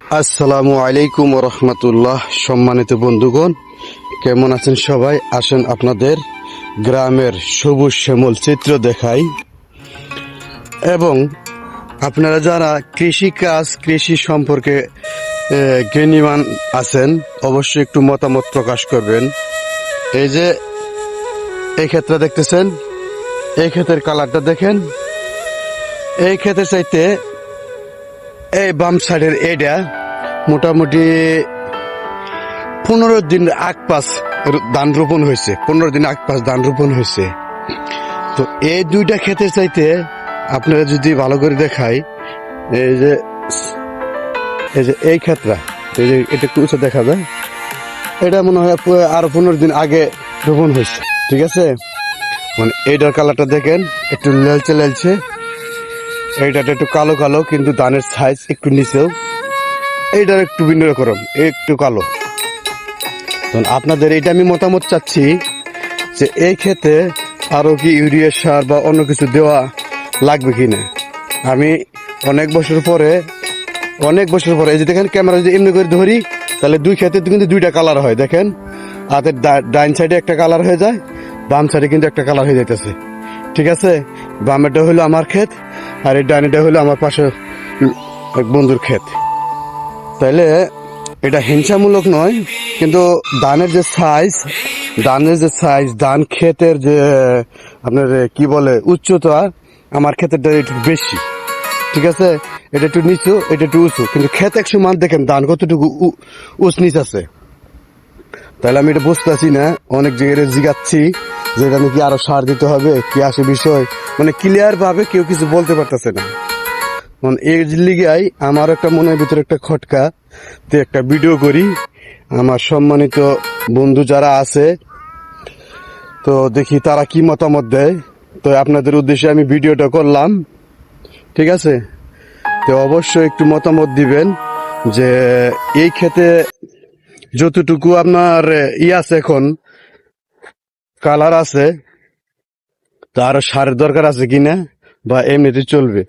আসসালামু আলাইকুম রহমতুল্লাহ, সম্মানিত বন্ধুগণ, কেমন আছেন সবাই? আসেন আপনাদের গ্রামের সবুজ শ্যামল চিত্র দেখাই। এবং আপনারা যারা কৃষি কাজ কৃষি সম্পর্কে জ্ঞানীমান আছেন, অবশ্যই একটু মতামত প্রকাশ করবেন। এই যে, এই ক্ষেত্রে দেখতেছেন, এই ক্ষেতের কালারটা দেখেন। এই ক্ষেতের চাইতে এই বাম সাইডের এইটা মোটামুটি পনেরো দিন আগ পাশ ধান রোপণ হয়েছে। পনেরো দিন আগ পাশ ধান রোপণ হয়েছে। তো এই দুইটা ক্ষেতের চাইতে আপনারা যদি ভালো করে দেখাই, এই যে এই যে এই ক্ষেত্রা এই যে এটা একটু উঁচু দেখা যায়, এটা মনে হয় আরও পনেরো দিন আগে রোপণ হয়েছে। ঠিক আছে? মানে এইটার কালারটা দেখেন, একটু লেলচে লেলছে এইটাটা একটু কালো কালো, কিন্তু ধানের সাইজ একটু নিচেও। এইটার একটু ভিন্ন রকম একটু কালো। আপনাদের এটা আমি মতামত চাচ্ছি যে এই ক্ষেতে আরও কি ইউরিয়া সার বা অন্য কিছু দেওয়া লাগবে কি না আমি অনেক বছর পরে, অনেক বছর পরে, এই যে দেখেন ক্যামেরা যদি এমনি করে ধরি, তাহলে দুই ক্ষেতে কিন্তু দুইটা কালার হয়, দেখেন। হাতের ডাইন সাইডে একটা কালার হয়ে যায়, বাম সাইডে কিন্তু একটা কালার হয়ে যাইতেছে। ঠিক আছে? বামেরটা হলো আমার ক্ষেত আর এই ডাইনেটা হলো আমার পাশে এক বন্ধুর ক্ষেত। তাইলে এটা হিংসামূলক নয়, কিন্তু ধানের যে সাইজ ধানের যে সাইজ ধান ক্ষেতের যে, আপনার কি বলে, উচ্চতা, আমার ক্ষেতেরটা একটু বেশি। ঠিক আছে? এটা একটু নিচু, এটা একটু উঁচু। কিন্তু ক্ষেত এক সমান দেখেন ধান কতটুকু উঁচ নিচ আছে। তাহলে আমি এটা বুঝতেছি না, অনেক জায়গায় জিগাচ্ছি। যে এটা নাকি আরও সার দিতে হবে, কি আসে বিষয়? মানে ক্লিয়ার ভাবে কেউ কিছু বলতে পারতেছে না। মানে এই লিগাই আমার একটা মনের ভিতরে একটা খটকা তো একটা ভিডিও করি। আমার সম্মানিত বন্ধু যারা আছে, তো দেখি তারা কি মতামত দেয়। তো আপনাদের উদ্দেশ্যে আমি ভিডিওটা করলাম। ঠিক আছে? তো অবশ্যই একটু মতামত দিবেন যে এই ক্ষেতে যতটুকু আপনার ই আছে এখন কালার আছে তো আরও সারের দরকার আছে কিনা বা এমনিতে চলবে।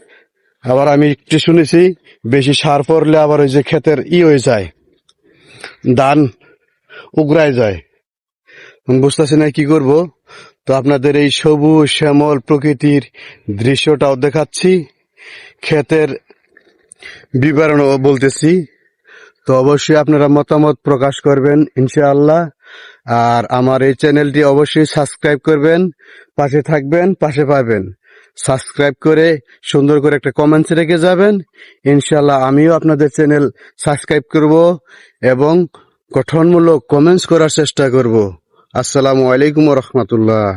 আবার আমি একটু শুনেছি, বেশি সার পড়লে আবার ওই যে ক্ষেতের ই হয়ে যায়, ধান উগড়ায় যায়। বুঝতেছি না কি করব। তো আপনাদের এই সবুজ শ্যামল প্রকৃতির দৃশ্যটাও দেখাচ্ছি, ক্ষেতের বিবরণও বলতেছি। তো অবশ্যই আপনারা মতামত প্রকাশ করবেন, ইনশাআল্লাহ। আর আমার এই চ্যানেলটি অবশ্যই সাবস্ক্রাইব করবেন, পাশে থাকবেন, পাশে পাবেন। সাবস্ক্রাইব করে সুন্দর করে একটা কমেন্টস রেখে যাবেন। ইনশাল্লাহ আমিও আপনাদের চ্যানেল সাবস্ক্রাইব করব এবং গঠনমূলক কমেন্টস করার চেষ্টা করব। আসসালামু আলাইকুম রহমতুল্লাহ।